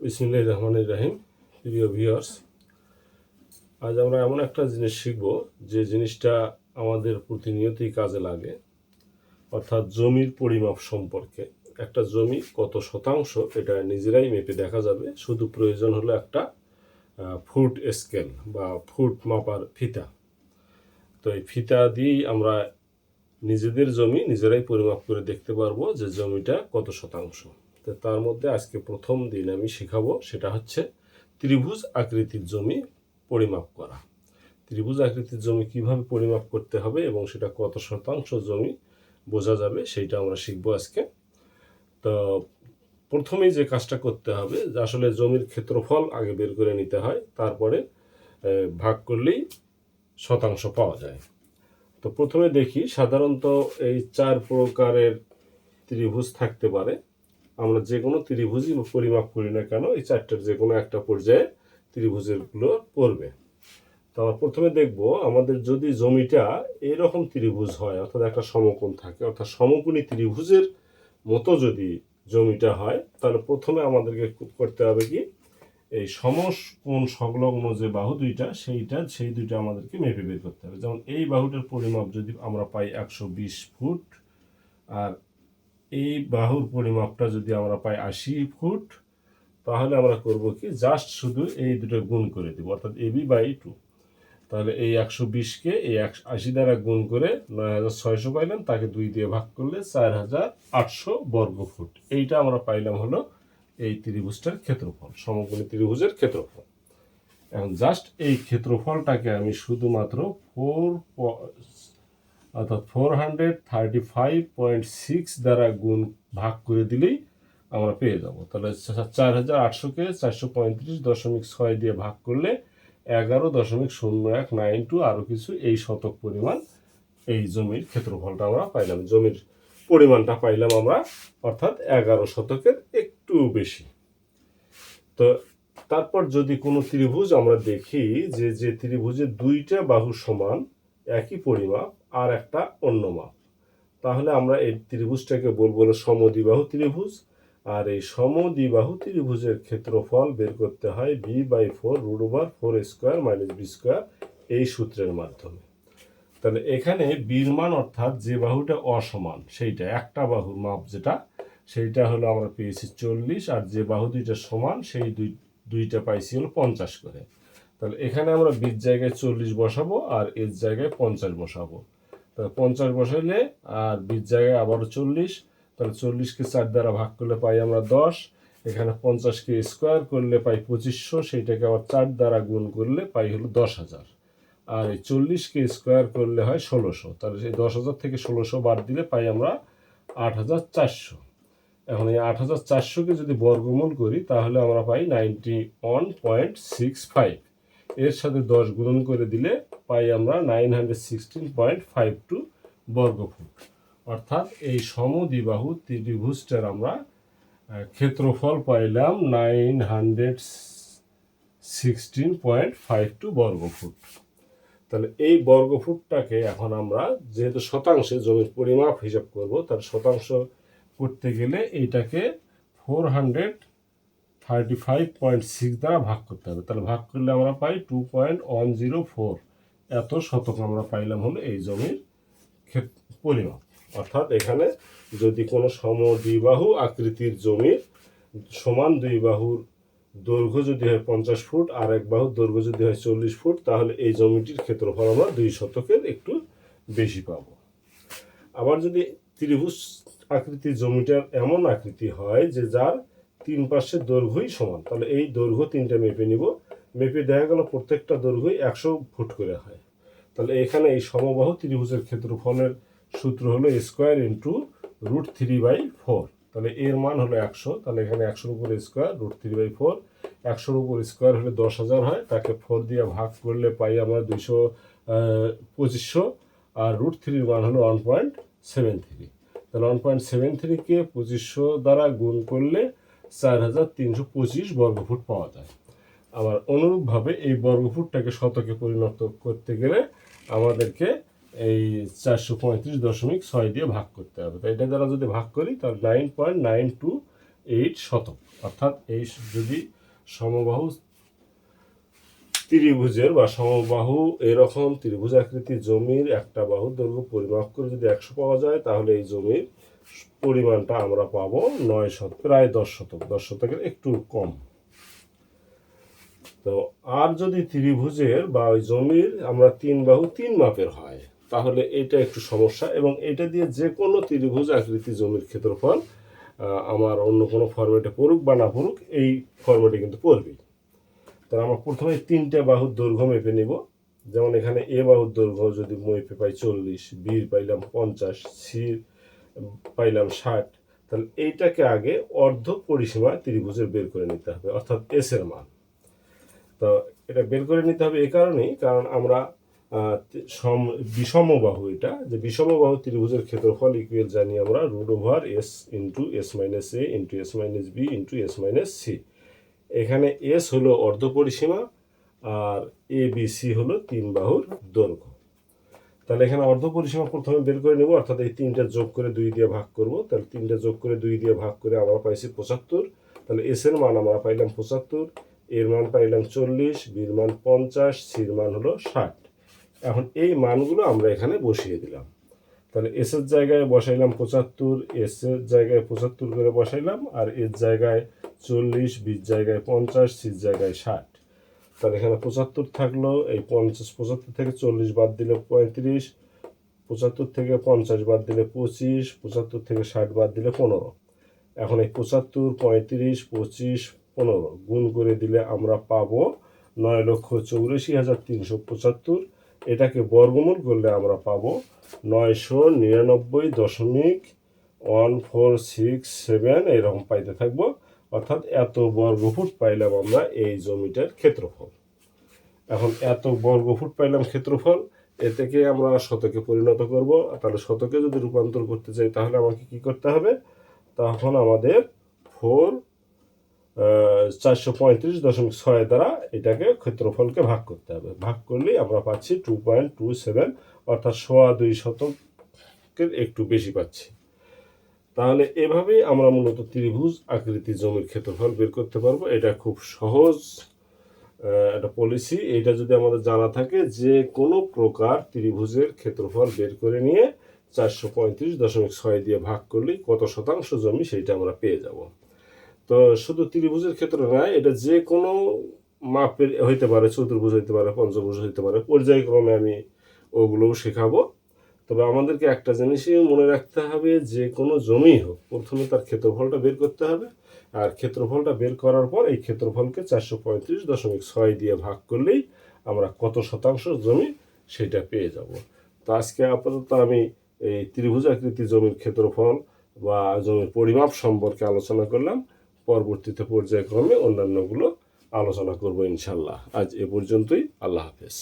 বিসমিল্লাহ রহমান রাহিম, প্রিয় ভিউয়ার্স আজ আমরা এমন একটা জিনিস শিখব যে জিনিসটা আমাদের প্রতিনিয়তই কাজে লাগে, অর্থাৎ জমির পরিমাপ সম্পর্কে। একটা জমি কত শতাংশ এটা নিজেরাই মেপে দেখা যাবে। শুধু প্রয়োজন হলো একটা ফুট স্কেল বা ফুট মাপার ফিতা। তো এই ফিতা দিয়েই আমরা নিজেদের জমি নিজেরাই পরিমাপ করে দেখতে পারব যে জমিটা কত শতাংশ। তো তার মধ্যে আজকে প্রথম দিন আমি শেখাবো, সেটা হচ্ছে ত্রিভুজ আকৃতির জমি পরিমাপ করা। ত্রিভুজ আকৃতির জমি কীভাবে পরিমাপ করতে হবে এবং সেটা কত শতাংশ জমি বোঝা যাবে, সেইটা আমরা শিখব আজকে। তো প্রথমেই যে কাজটা করতে হবে, যে আসলে জমির ক্ষেত্রফল আগে বের করে নিতে হয়, তারপরে ভাগ করলেই শতাংশ পাওয়া যায়। তো প্রথমে দেখি সাধারণত এই চার প্রকারের ত্রিভুজ থাকতে পারে। আমরা যে কোনো ত্রিভুজই পরিমাপ করি না কেন, এই চারটার যে কোনো একটা পর্যায়ে ত্রিভুজেরগুলো পড়বে। তো আমরা প্রথমে দেখব আমাদের যদি জমিটা এরকম ত্রিভুজ হয়, অর্থাৎ একটা সমকোণ থাকে, অর্থাৎ সমকোণী ত্রিভুজের মতো যদি জমিটা হয়, তাহলে প্রথমে আমাদেরকে করতে হবে কি, এই সমকোণ সংলগ্ন যে বাহু দুইটা, সেইটা, সেই দুইটা আমাদেরকে মেপে বের করতে হবে। যেমন এই বাহুটার পরিমাপ যদি আমরা পাই একশো বিশ ফুট, আর এই বাহুর পরিমাপটা যদি আমরা পাই আশি ফুট, তাহলে আমরা করব কি? জাস্ট শুধু এই দুটো গুণ করে দেবো, অর্থাৎ এবি বাই টু। তাহলে এই একশো বিশকে এই একশো আশি দ্বারা গুণ করে নয় হাজার ছয়শো পাইলাম, তাকে দুই দিয়ে ভাগ করলে চার হাজার আটশো বর্গ ফুট। এইটা আমরা পাইলাম হলো এই ত্রিভুজটার ক্ষেত্রফল, সমকোণী ত্রিভুজের ক্ষেত্রফল। এখন জাস্ট এই ক্ষেত্রফলটাকে আমি শুধুমাত্র ফোর অর্থাৎ four hundred thirty five point six দ্বারা গুণ ভাগ করে দিলেই আমরা পেয়ে যাব। তাহলে চার হাজার আটশোকে চারশো পঁয়ত্রিশ দশমিক ছয় দিয়ে ভাগ করলে এগারো দশমিক শূন্য এক নাইন টু আরও কিছু এই শতক পরিমাণ এই জমির ক্ষেত্রফলটা আমরা পাইলাম। জমির পরিমাণটা পাইলাম আমরা অর্থাৎ এগারো শতকের একটু বেশি। তো তারপর যদি কোনো ত্রিভুজ আমরা দেখি যে যে ত্রিভুজের দুইটা বাহু সমান একই পরিমাপ আর একটা অন্য মাপ। তাহলে আমরা এই ত্রিভুজটাকে বলব হলো সমদ্বিবাহু ত্রিভুজ। আর এই সমদ্বিবাহু ত্রিভুজের ক্ষেত্রফল বের করতে হয় b by four root over four square minus b square এই সূত্রের মাধ্যমে। তাহলে এখানে বীর মান অর্থাৎ যে বাহুটা অসমান, সেইটা, একটা বাহুর মাপ যেটা, সেইটা হলো আমরা পেয়েছি চল্লিশ আর যে বাহু দুইটা সমান, সেই দুই, দুইটা পাইছি হলো পঞ্চাশ করে। তাহলে এখানে আমরা বিশ জায়গায় চল্লিশ বসাবো আর এর জায়গায় পঞ্চাশ বসাবো। তাহলে পঞ্চাশ বসাইলে আর বিশ জায়গায় আবারও চল্লিশ, তাহলে চল্লিশকে চার দ্বারা ভাগ করলে পাই আমরা দশ, এখানে পঞ্চাশকে স্কোয়ার করলে পাই পঁচিশশো, সেইটাকে আবার চার দ্বারা গুণ করলে পাই হলো দশ হাজার। আর এই চল্লিশকে স্কোয়ার করলে হয় ষোলোশো, তাহলে সেই দশ হাজার থেকে ষোলোশো বাদ দিলে পাই আমরা আট হাজার চারশো। এখন এই আট হাজার চারশোকে যদি বর্গমূল করি, তাহলে আমরা পাই ninety one point six five. এর সাথে দশ গুণন করে দিলে পাই আমরা nine hundred sixteen point five two বর্গফুট অর্থাৎ এই সমদ্বিবাহু ত্রিভুজটার আমরা ক্ষেত্রফল পাইলাম nine hundred sixteen point five two বর্গফুট তাহলে এই বর্গফুটটাকে এখন আমরা যেহেতু শতাংশে জমির পরিমাপ হিসাব করব, তার শতাংশ করতে গেলে এইটাকে four hundred thirty five point six দ্বারা ভাগ করতে হবে। তাহলে ভাগ করলে আমরা পাই two point one zero four এত শতক আমরা পাইলাম হলো এই জমির পরিমাপ। অর্থাৎ এখানে যদি কোনো সমদ্বিবাহু আকৃতির জমির সমান দুই বাহুর দৈর্ঘ্য যদি হয় পঞ্চাশ ফুট আর এক বাহুর দৈর্ঘ্য যদি হয় চল্লিশ ফুট, তাহলে এই জমিটির ক্ষেত্রফল আমরা দুই শতকের একটু বেশি পাবো। আবার যদি ত্রিভুজ আকৃতির জমিটার এমন আকৃতি হয় যে যার তিন পাশের দৈর্ঘ্যই সমান। তাহলে এই দৈর্ঘ্য তিনটা মেপে নিব। মেপে দেখা গেল প্রত্যেকটা দৈর্ঘ্যই একশো ফুট করে হয়। তাহলে এখানে এই সমবাহু ত্রিভুজের ক্ষেত্রফলের সূত্র হলো square into root three by four. তাহলে এর মান হলো একশো। তাহলে এখানে একশোর উপর square, root three by four. একশোর উপর স্কোয়ার হলে দশ হাজার হয়। তাকে ফোর দিয়ে ভাগ করলে পাই আমরা দুইশো পঁচিশশো। আর রুট থ্রির মান হলো ওয়ান পয়েন্ট সেভেন থ্রি। তাহলে ওয়ান পয়েন্ট সেভেন থ্রিকে পঁচিশশো দ্বারা গুণ করলে চার হাজার তিনশো পঁচিশ বর্গফুট পাওয়া যায়। আবার অনুরূপভাবে এই বর্গফুটটাকে শতকে পরিণত করতে গেলে আমাদেরকে এই চারশো পঁয়ত্রিশ দশমিক ছয় দিয়ে ভাগ করতে হবে। তো এটা দ্বারা যদি ভাগ করি, তাহলে nine point nine two eight শতক। অর্থাৎ এই যদি সমবাহু ত্রিভুজের বা সমবাহু এরকম ত্রিভুজ আকৃতির জমির একটা বাহুর দৈর্ঘ্য পরিমাপ করে যদি একশো পাওয়া যায়, তাহলে এই জমির পরিমাণটা আমরা পাবো নয় শত, প্রায় দশ শতক, দশ শতকের একটু কম। তো আর যদি ত্রিভুজের বা ওই জমির আমরা তিন বাহু তিন মাপের হয়, তাহলে এটা একটু সমস্যা এবং এটা দিয়ে যে কোনো ত্রিভুজ আকৃতি জমির ক্ষেত্রফল আমার অন্য কোনো ফরম্যাটে পড়ুক বা না পড়ুক, এই ফরম্যাটে কিন্তু পড়বেই। তো আমরা প্রথমে তিনটে বাহুর দৈর্ঘ্য মেপে নিব। যেমন এখানে এ বাহুর দৈর্ঘ্য যদি মেপে পাই চল্লিশ বির পাইলাম পঞ্চাশ সির পাইলাম ষাট, তাহলে এইটাকে আগে অর্ধ পরিসীমা ত্রিভুজের বের করে নিতে হবে, অর্থাৎ এস এর মান। তো এটা বের করে নিতে হবে এই কারণেই, কারণ আমরা সম বিষমবাহু এটা, যে বিষমবাহু ত্রিভুজের ক্ষেত্রফল ইকুয়াল জানি আমরা root over s into s minus a into s minus b into s minus c এখানে এস হলো অর্ধ পরিসীমা, আর এ বি সি হলো তিন বাহুর দৈর্ঘ্য। তাহলে এখানে অর্ধ পরিসীমা প্রথমে বের করে নেব, অর্থাৎ এই তিনটা যোগ করে দুই দিয়ে ভাগ করব। তাহলে তিনটা যোগ করে দুই দিয়ে ভাগ করে আমরা পাইছি পঁচাত্তর। তাহলে এস এর মান আমরা পাইলাম পঁচাত্তর, এর মান পাইলাম চল্লিশ, বির মান পঞ্চাশ, সির মান হলো ষাট। এখন এই মানগুলো আমরা এখানে বসিয়ে দিলাম। তাহলে এস এর জায়গায় বসাইলাম পঁচাত্তর, এস এর জায়গায় পঁচাত্তর করে বসাইলাম, আর এর জায়গায় চল্লিশ, বির জায়গায় পঞ্চাশ, সির জায়গায় ষাট। তাহলে এখানে পঁচাত্তর থাকল, এই পঞ্চাশ, পঁচাত্তর থেকে চল্লিশ বাদ দিলে পঁয়ত্রিশ, পঁচাত্তর থেকে পঞ্চাশ বাদ দিলে পঁচিশ, পঁচাত্তর থেকে ষাট বাদ দিলে পনেরো। এখন এই পঁচাত্তর, পঁয়ত্রিশ, পঁচিশ, পনেরো গুণ করে দিলে আমরা পাবো নয় লক্ষ চৌরাশি হাজার তিনশো পঁচাত্তর। এটাকে বর্গমূল করলে আমরা পাবো নয়শো নিরানব্বই দশমিক ওয়ান ফোর সিক্স সেভেন, এরকম পাইতে থাকব। অর্থাৎ এত বর্গফুট পাইলাম আমরা এই জমিটার ক্ষেত্রফল। এখন এত বর্গফুট পাইলাম ক্ষেত্রফল, এ থেকে আমরা শতকে পরিণত করব। তাহলে শতকে যদি রূপান্তর করতে চাই, তাহলে আমাকে কি করতে হবে? তখন আমাদের ফোর চারশো পঁয়ত্রিশ দশমিক ছয় দ্বারা এটাকে ক্ষেত্রফলকে ভাগ করতে হবে। ভাগ করলেই আমরা পাচ্ছি টু পয়েন্ট টু সেভেন অর্থাৎ সোয়া দুই শতকের একটু বেশি পাচ্ছি। তাহলে এভাবেই আমরা মূলত ত্রিভুজ আকৃতি জমির ক্ষেত্রফল বের করতে পারব। এটা খুব সহজ একটা পলিসি এটা যদি আমাদের জানা থাকে, যে কোনো প্রকার ত্রিভুজের ক্ষেত্রফল বের করে নিয়ে চারশো পঁয়ত্রিশ দশমিক ছয় দিয়ে ভাগ করলেই কত শতাংশ জমি সেইটা আমরা পেয়ে যাব। তো শুধু ত্রিভুজের ক্ষেত্রে নয়, এটা যে কোনো মাপের হইতে পারে, চতুর্ভুজ হইতে পারে, পঞ্চভুজ হইতে পারে, পর্যায়ক্রমে আমি ওগুলোও শেখাবো। তবে আমাদেরকে একটা জিনিসই মনে রাখতে হবে, যে কোনো জমি হোক, প্রথমে তার ক্ষেত্রফলটা বের করতে হবে, আর ক্ষেত্রফলটা বের করার পর এই ক্ষেত্রফলকে চারশো পঁয়ত্রিশ দশমিক ছয় দিয়ে ভাগ করলেই আমরা কত শতাংশ জমি সেটা পেয়ে যাব। তো আজকে আপাতত আমি এই ত্রিভুজ আকৃতি জমির ক্ষেত্রফল বা জমির পরিমাপ সম্পর্কে আলোচনা করলাম। পরবর্তীতে পর্যায়ক্রমে অন্যান্যগুলো আলোচনা করব ইনশাল্লাহ আজ এ পর্যন্তই, আল্লাহ হাফেজ।